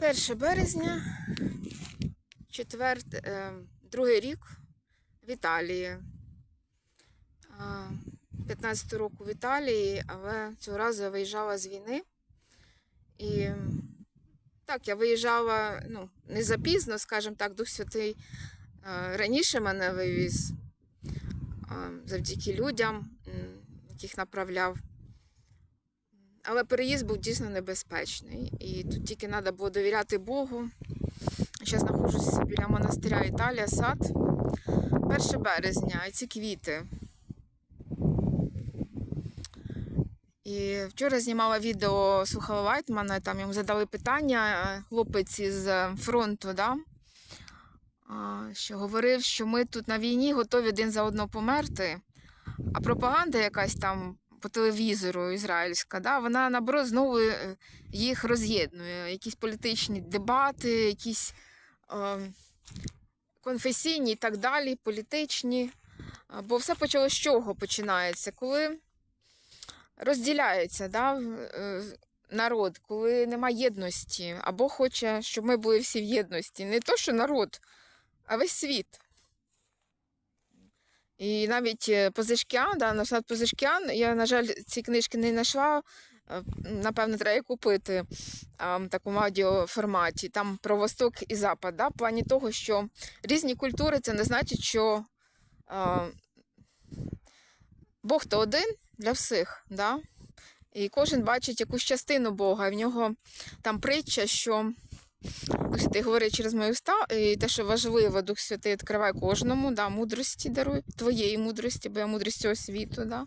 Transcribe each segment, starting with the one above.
1 березня, четверт, е, другий рік в Італії. А, 15 року в Італії, але цього разу я виїжджала з війни. І так, я виїжджала ну, не запізно, скажімо так, Дух Святий е, раніше мене вивіз завдяки людям, яких направляв. Але переїзд був дійсно небезпечний. І тут тільки треба було довіряти Богу. Зараз знаходжуся біля монастиря Італія, сад. 1 березня, і ці квіти. І вчора знімала відео слухала Вайтмана, там йому задали питання, е, хлопець із е, фронту, да? що говорив, що ми тут на війні готові один за одного померти, а пропаганда якась там по телевізору ізраїльська, да, вона наоборот знову е, їх роз'єднує. Якісь політичні дебати, якісь е, конфесійні і так далі, політичні. Бо все почалося з чого починається? Коли розділяється да, е, народ, коли немає єдності, або хоче, щоб ми були всі в єдності. Не то, що народ, а весь світ. І навіть е, Позишкян, да, Насад Позишкян, я, на жаль, ці книжки не знайшла. е, Напевно, треба купити в такому аудіоформаті. Там про Восток і Запад. Да, в плані того, що різні культури це не значить, що а, Бог то один для всіх. Да? І кожен бачить якусь частину Бога. І в нього там притча, що Святий говорить через мою уста, і те, що важливо, Дух Святий відкриває кожному, да, мудрості дарує, твоєї мудрості, бо я мудрість цього світу. Да.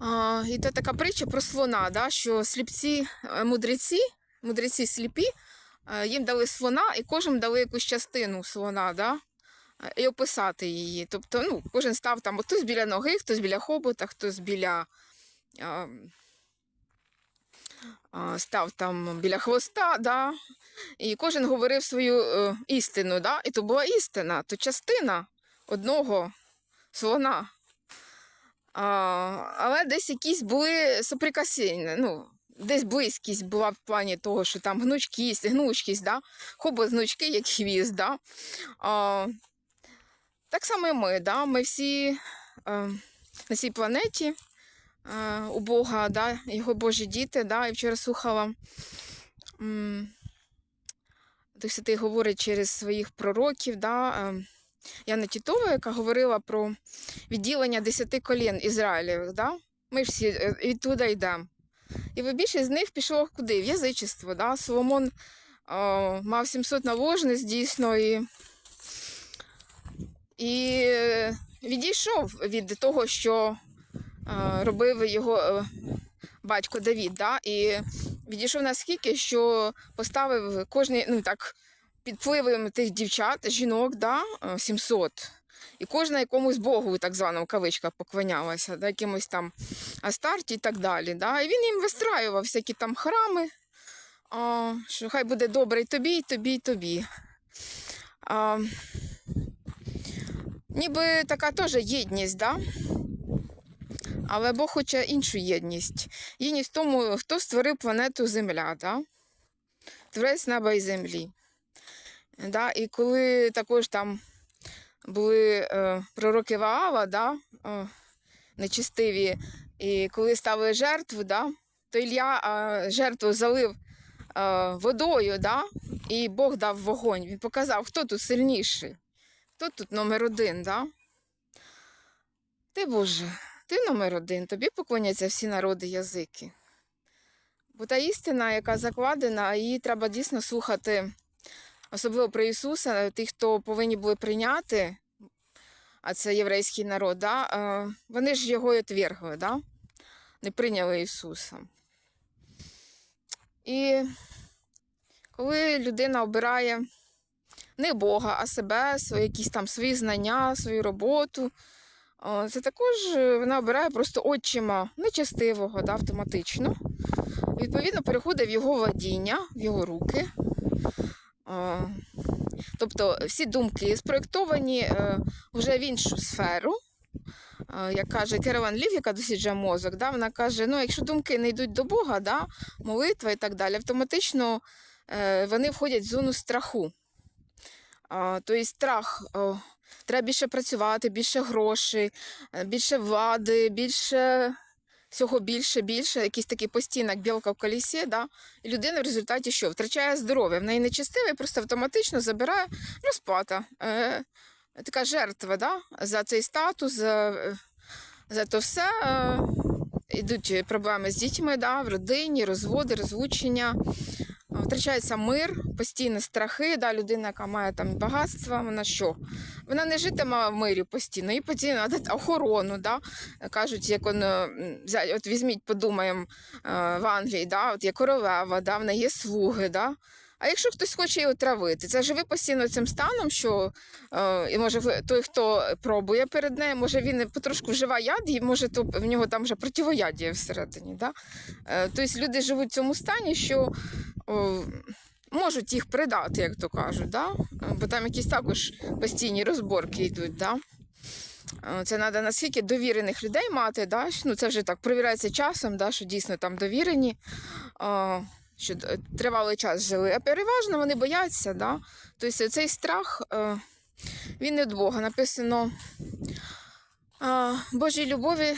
А, і це така притча про слона, да, що сліпці, е, мудреці, мудреці сліпі, е, їм дали слона, і кожен дали якусь частину слона, да, е, і описати її. Тобто, ну, кожен став там, хтось біля ноги, хтось біля хобота, хтось біля. А, а, став там біля хвоста, да, і кожен говорив свою е, істину, да? і то була істина, то частина одного слона. А, але десь якісь були соприкасіння, ну, десь близькість була в плані того, що там гнучкість, гнучкість, да? хобот гнучки, як хвіст. Да? А, так само і ми, да? ми всі е, на цій планеті у Бога, да? його Божі діти, да? і вчора слухала. Дух Святий говорить через своїх пророків, да, е, Яна Тітова, яка говорила про відділення десяти колін Ізраїлевих. Да? Ми всі е, відтуди йдемо. І більшість з них пішло куди? В язичество. Да? Соломон е, мав 700 наложниць дійсно і, і е, відійшов від того, що е, робив його е, батько Давід. Да? І відійшов наскільки, що поставив кожний, ну так, під впливом тих дівчат, жінок, да, е, 700. І кожна якомусь богу, так званому в кавичках, поклонялася, да, якимось там Астарті і так далі. Да. І він їм вистраював всякі там храми, а, що хай буде добре і тобі, і тобі, і тобі. А, ніби така теж єдність, да? Але Бог хоче іншу єдність. Єдність в тому, хто створив планету Земля, да? творець неба і землі. Да? І коли також там були е, пророки Ваава, да? е, нечистиві, і коли ставили жертву, да? то Ілля е, жертву залив е, водою, да? і Бог дав вогонь. Він показав, хто тут сильніший, хто тут номер один. Да? Ти Боже, ти номер один, тобі поклоняться всі народи язики. Бо та істина, яка закладена, її треба дійсно слухати, особливо про Ісуса, тих, хто повинні були прийняти, а це єврейський народ, да? вони ж його і отвергли, да? не прийняли Ісуса. І коли людина обирає не Бога, а себе, свої, якісь там свої знання, свою роботу, це також е, вона обирає просто отчима нечестивого да, автоматично. Відповідно, переходить в його владіння, в його руки. Тобто всі думки спроєктовані е, вже в іншу сферу. Як каже Кереван Лів, яка досліджує мозок, да, вона каже: ну, якщо думки не йдуть до Бога, да, молитва і так далі, автоматично е, вони входять в зону страху. Тобто страх, треба більше працювати, більше грошей, е, більше влади, більше всього більше, більше, якийсь такий постійно, як білка в колісі, да? і людина в результаті що? Втрачає здоров'я. В неї нечистиве, просто автоматично забирає розплата. Е, така жертва да? за цей статус, за, за то все. Е, Ідуть проблеми з дітьми, да? в родині, розводи, розлучення. Втрачається мир, постійні страхи. Да? Людина, яка має там багатство, вона що? Вона не житиме в мирі постійно, їй постійно треба охорону. Да? Кажуть, як он, е, от візьміть, подумаємо е, в Англії, да? от є королева, да? в неї є слуги. Да? А якщо хтось хоче її отравити, це живе постійно цим станом, що е, і може той, хто пробує перед нею, може він потрошку вживає яд, і може то в нього там вже противоядія всередині. Да? Е, тобто люди живуть в цьому стані, що можуть їх придати, як то кажуть, да? Е, бо там якісь також постійні розборки йдуть. Да? Е, Це треба наскільки довірених людей мати, да? ну, це вже так перевіряється часом, да? що дійсно там довірені, е, що тривалий час жили. А переважно вони бояться. Да? Тобто цей страх, е, він від Бога. Написано, е, Божій любові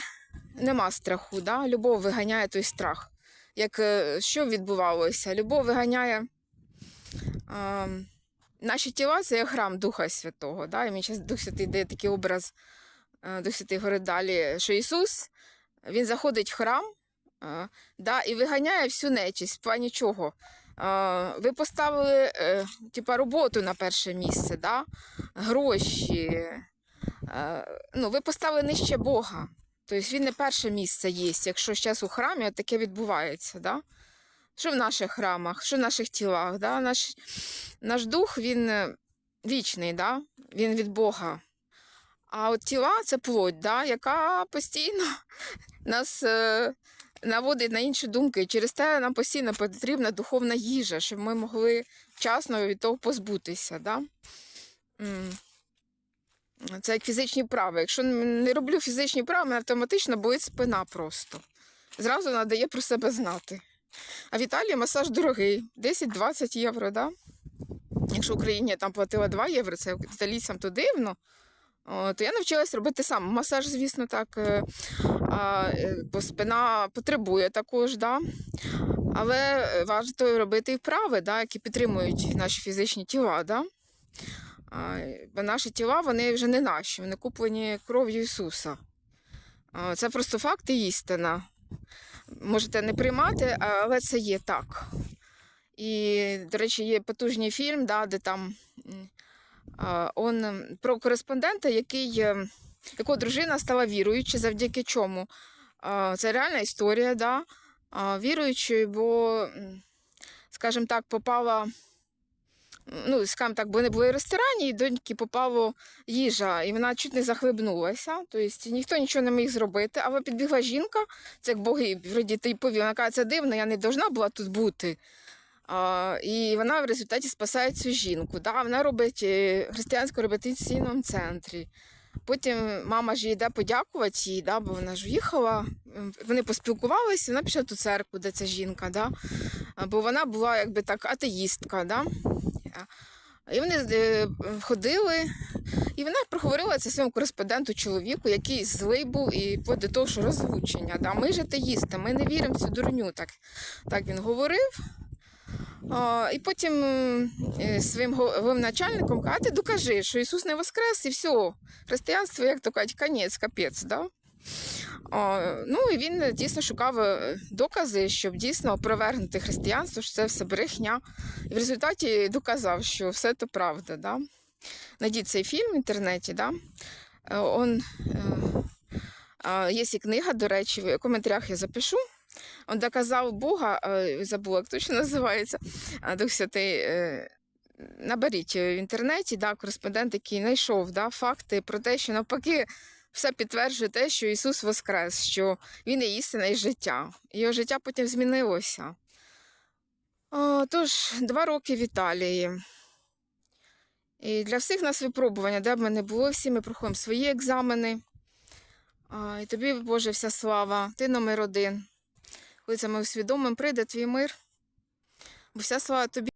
нема страху. Да? Любов виганяє той страх. Як е, що відбувалося? Любов виганяє. Е, Наші тіла це є храм Духа Святого. Да? І мені зараз Дух Святий дає такий образ, е, Дух Святий говорить далі, що Ісус Він заходить в храм е, да, і виганяє всю нечисть. В чого? Ви поставили типа, роботу на перше місце, да? гроші. Ну, ви поставили нижче Бога. Тобто він не перше місце є, якщо зараз у храмі таке відбувається. Да? Що в наших храмах, що в наших тілах? Да? Наш, наш дух він е, вічний, да? він від Бога. А от тіла це плоть, да? яка постійно нас е, наводить на інші думки. Через те нам постійно потрібна духовна їжа, щоб ми могли вчасно від того позбутися. Да? Це як фізичні вправи. Якщо не роблю фізичні вправи, мене автоматично болить спина просто. Зразу надає про себе знати. А в Італії масаж дорогий, 10-20 євро, да? Якщо Україні там платила 2 євро, це італійцям то дивно. То я навчилась робити сам. Масаж, звісно, так, е, е, бо спина потребує також, да? але варто робити і вправи, да, які підтримують наші фізичні тіла. Да? Бо наші тіла вони вже не наші, вони куплені кров'ю Ісуса. Це просто факт і істина. Можете не приймати, але це є так. І, до речі, є потужний фільм, да, де там он, про кореспондента, який, якого дружина стала віруючою, завдяки чому. Це реальна історія, да, віруючою, бо, скажімо так, попала. Ну, скажімо так, бо вони були в ресторані, і доньки попало їжа, і вона чуть не захлебнулася. Тобто ніхто нічого не міг зробити. Але підбігла жінка, це як боги вроді ти повів. Вона каже, це дивно, я не повинна була тут бути. А, і вона в результаті спасає цю жінку. Да? Вона робить е, в християнському репетиційному центрі. Потім мама ж йде подякувати їй, да? бо вона ж їхала. Вони поспілкувалися, вона пішла в ту церкву, де ця жінка. Да? Бо вона була якби так атеїстка. Да? А, І вони е, ходили, і вона проговорила це своєму кореспонденту чоловіку, який злий був і до того, що розлучення. Да? Ми ж атеїсти, ми не віримо в цю дурню. Так, так він говорив. А, і потім е, своїм головним начальником каже, «А ти докажи, що Ісус не воскрес, і все. Християнство, як то кажуть, конець, капець. Да? Ну і він е, дійсно шукав е, докази, щоб дійсно опровергнути християнство, що це все брехня. І в результаті доказав, що все це правда. Да? Найдіть цей фільм в інтернеті. Да? Е, Он, є і книга, до речі, в коментарях я запишу. Он доказав Бога, забула, як точно називається, Дух Святий. Наберіть в інтернеті да, кореспондент, який знайшов да, факти про те, що навпаки все підтверджує те, що Ісус воскрес, що Він є істина і життя. Його життя потім змінилося. О, тож, два роки в Італії. І для всіх нас випробування, де б ми не були, всі ми проходимо свої екзамени. І тобі, Боже, вся слава, ти номер один. Коли це ми усвідомимо, прийде твій мир. Бо вся слава тобі.